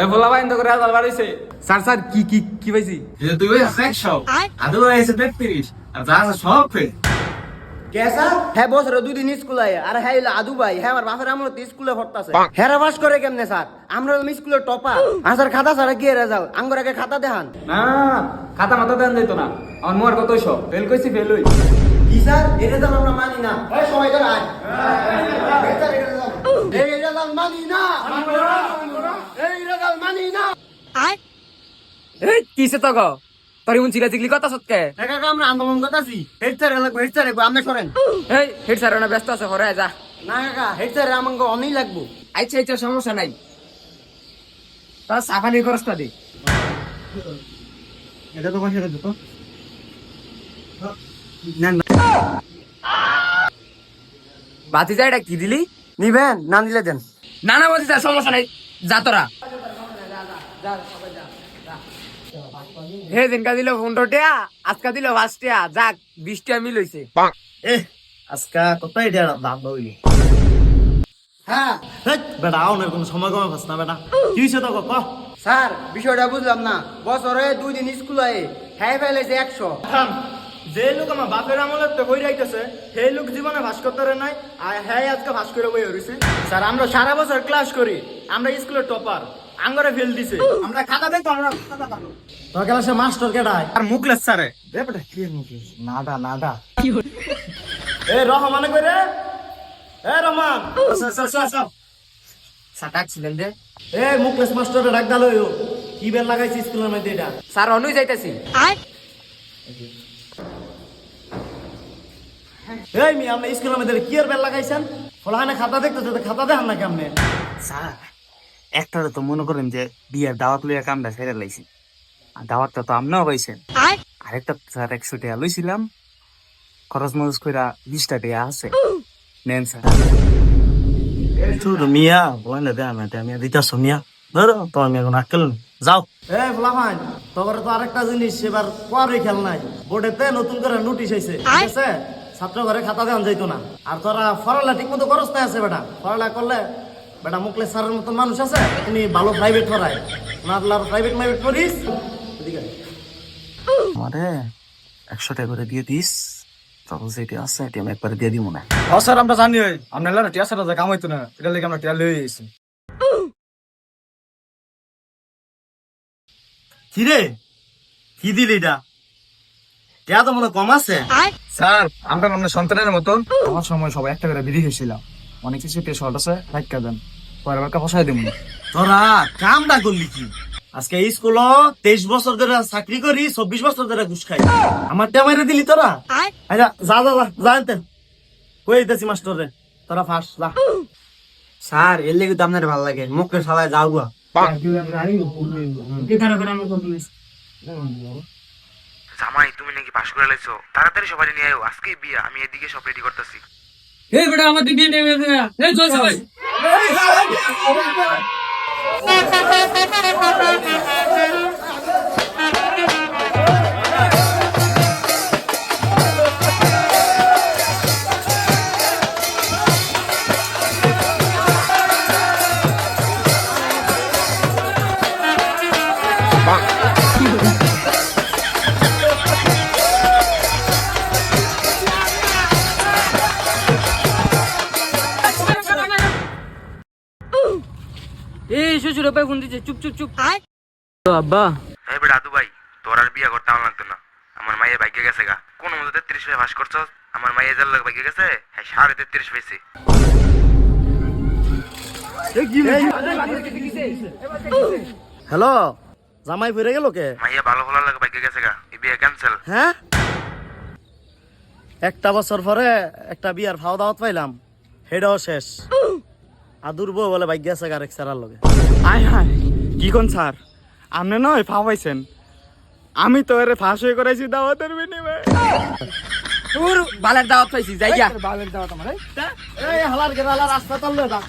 এই বলা ভাই তো করে আদাল বাড়িছে স্যার স্যার কি কি কি পাইছি? তুই ওই একশো আদু এসে তেত্রিশ। আর যা সব কেসা হ্যাঁ বস রে দুদিন স্কুল আয়। আর হ্যাঁ ইলা আদু ভাই। হ্যাঁ আমার বাপের আমলো তো স্কুলে পড়তাছে। হ্যাঁ বাস করে কেমনে স্যার? আমরা স্কুলের টপার আর স্যার খাতা স্যার কি রেজাল্ট আঙ্গর আগে খাতা দেখান। না খাতা মাথা দেন যাইতো না। আমার মোর কত সব ফেল কইছি ফেল হই। কি স্যার এই রেজাল্ট আমরা মানি না। এই সবাই করে আয় এই রেজাল্ট মানি না। এই রেজাল্ট মানি না। এই কিসে তো গো? তোর ইমন চিলা চিকলি কথা সত্যি একা আমরা আন্দোলন করতেছি। হেড স্যার লাগবে হেড স্যার আপনি সরেন। এই হেড স্যার না ব্যস্ত আছে ঘরে যা। না কাকা হেড স্যার আমাকে অনেক লাগবো। আচ্ছা আচ্ছা সমস্যা নাই। তার সাফানির খরচটা দি। এটা তো বাতি এটা কি দিলি? নিবেন না নিলে দেন। না না বলছি সমস্যা নাই। যা তোরা। হে দিনকা দিল পনেরো আজকা দিল পাঁচ যাক বিশ মিল হইছে আজকা কতই দেড় দাম হ্যাঁ। বেটা আও কোনো সময় কমে ফাস না বেটা। কি হইছে তো ক স্যার বিষয়টা বুঝলাম না। বছরে দুই দিন স্কুল আয়ে হ্যাঁ ফেলেছে একশো। যে লোক আমার বাপের আমলের তো হই রাইতেছে সেই লোক জীবনে ভাস করতে নাই আর হ্যাঁ আজকে ভাস করে বই হইছে স্যার আমরা সারা বছর ক্লাস করি আমরা স্কুলের টপার আঙ্গরে ফেল দিছে। আমরা খাতা দেই তো আমরা খাতা দাও তোর ক্লাসে মাস্টার আর মুখলেস স্যারে দে বেটা কি মুখি নাডা নাডা। এ রহমানে কই রে এ রহমান আচ্ছা আচ্ছা সাটাক ছিলেন যে এ মুখলেস মাস্টারে ডাক দালো কি বেল লাগাইছি স্কুলের মধ্যে এটা? স্যার অনুই যাইতেছি। এই মি আপনি স্কুলের মধ্যে কি এর বেল লাগাইছেন? ফলাহানে খাতা দেখতেছে তো খাতা দেখান না কেমনে? স্যার একটা তো মনে করেন যে বিয়ের দাওয়াত লইয়া কামটা সেরে লাইছি আর দাওয়াতটা তো আমরাও পাইছেন। আরেকটা স্যার একশো টাকা লইছিলাম। খরচ মরচ কইরা বিশটা টাকা আছে। নেন স্যার। তুই মিয়া বলেন দে আমি মিয়া দিতাছ মিয়া। ধরো তো আমি এখন আক্কেল যাও। এ ফলাফান তোর তো আরেকটা জিনিস এবার পরে খেল নাই। বোর্ডেতে নতুন করে নোটিশ আইছে ঠিক আছে? ছাত্র ঘরে খাতা দেওয়া যাইতো না। আর তোরা ফরালা ঠিক মতো খরচ নাই আছে বেটা। ফরালা করলে বেটা মুখলে স্যারের মতো মানুষ আছে তুমি ভালো প্রাইভেট পড়ায়। না প্রাইভেট পড়িস। এদিকে আয়। আমারে একশো টাকা করে দিয়ে দিস। তখন যেটা আছে এটা আমি একবারে দিয়ে দিব না। ও স্যার আমরা জানি ওই। আমরা লারা টিয়া স্যার কাম হইতো না এটা লেগে আমরা টিয়া এসেছি কি রে কি দিলি এটা? টিয়া তো মনে কম আছে। স্যার আমরা আমরা সন্তানের মতন। আমার সময় সবাই একটা করে বিধি হয়েছিলাম অনেক কিছু টেস্ট হল আছে রাখা দেন। পরের বার বসাই দিব। তোরা কামটা করলি কি? আজকে এই স্কুল তেইশ বছর ধরে চাকরি করি চব্বিশ বছর ধরে ঘুষ খাই। আমার টা মাইরে দিলি তোরা? আচ্ছা যা যা যা যা আনতে। কই দিতেছি মাস্টার? রে তোরা ফাঁস যা। স্যার এর লেগে তো আপনার ভালো লাগে। মুখের সালায় যাও গা। জামাই পাশ করে লাইছো তাড়াতাড়ি সবাই নিয়ে আয়ো আজকে বিয়া আমি এদিকে সব রেডি করতেছি এই বেটা আমাদের বিয়ে নিয়ে এসে এই চল সবাই এই ভাই ফোন দিচ্ছে চুপ চুপ চুপ। আব্বা। এই বেটা আদু ভাই তোর আর বিয়া করতে আমার লাগতো না। আমার মাইয়ে বাইকে গেছে গা। কোন মতো তেত্রিশ করছ? আমার মাইয়ে যার লোক বাইকে গেছে হ্যাঁ সাড়ে তেত্রিশ হ্যালো জামাই ফিরে গেল কে? মাইয়া ভালো ভালো লাগে বাইকে গেছে গা। এই বিয়া ক্যান্সেল হ্যাঁ? একটা বছর পরে একটা বিয়ার খাওয়া দাওয়াত পাইলাম। সেটাও শেষ। আদুর বউ বলে ভাগ্য আছে আরেক স্যারার লগে। আয় হায় কি কোন স্যার? আপনি নয় ফা পাইছেন। আমি তো এর ফাঁস হয়ে করাইছি দাওয়াতের বিনিময়ে। তোর বালের দাওয়াত পাইছি যাই গিয়া। বালের দাওয়াত আমার এই। হালার গেলার রাস্তা তল্লে দা